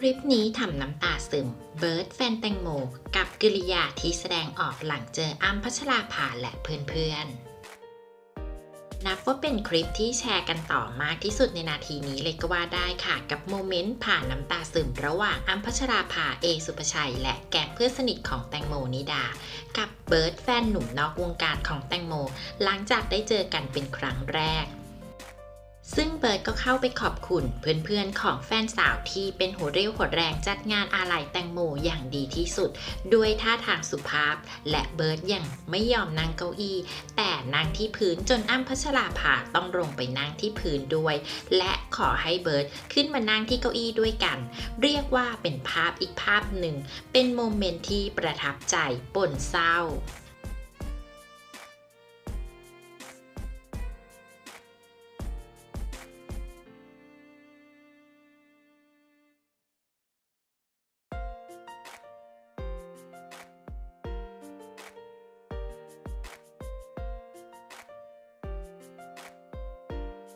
คลิปนี้ทำน้ำตาซึม เบิร์ดแฟนแตงโม กับกิริยาที่แสดงออกหลังเจออ้ำพัชราภาและเพื่อนๆ นับว่าเป็นคลิปที่แชร์กันต่อมากที่สุดในนาทีนี้เลยก็ว่าได้ค่ะ กับโมเมนต์ผ่านน้ำตาซึมระหว่างอ้ำพัชราภาเอสุภชัย และแก๊งเพื่อนสนิทของแตงโมนิดา กับเบิร์ดแฟนหนุ่มนอกวงการของแตงโม หลังจากได้เจอกันเป็นครั้งแรก ซึ่งเบิร์ดก็เข้าไปขอบคุณเพื่อนๆของแฟนสาวที่เป็นหัวเรี่ยวหัวแรงจัดงานอาลัยแตงโมอย่างดีที่สุด ด้วยท่าทางสุภาพ และเบิร์ดยังไม่ยอมนั่งเก้าอี้ แต่นั่งที่พื้นจนอ้ำพัชราภาต้องลงไปนั่งที่พื้นด้วย และขอให้เบิร์ดขึ้นมานั่งที่เก้าอี้ด้วยกัน เรียกว่าเป็นภาพอีกภาพหนึ่ง เป็นโมเมนต์ที่ประทับใจปนเศร้า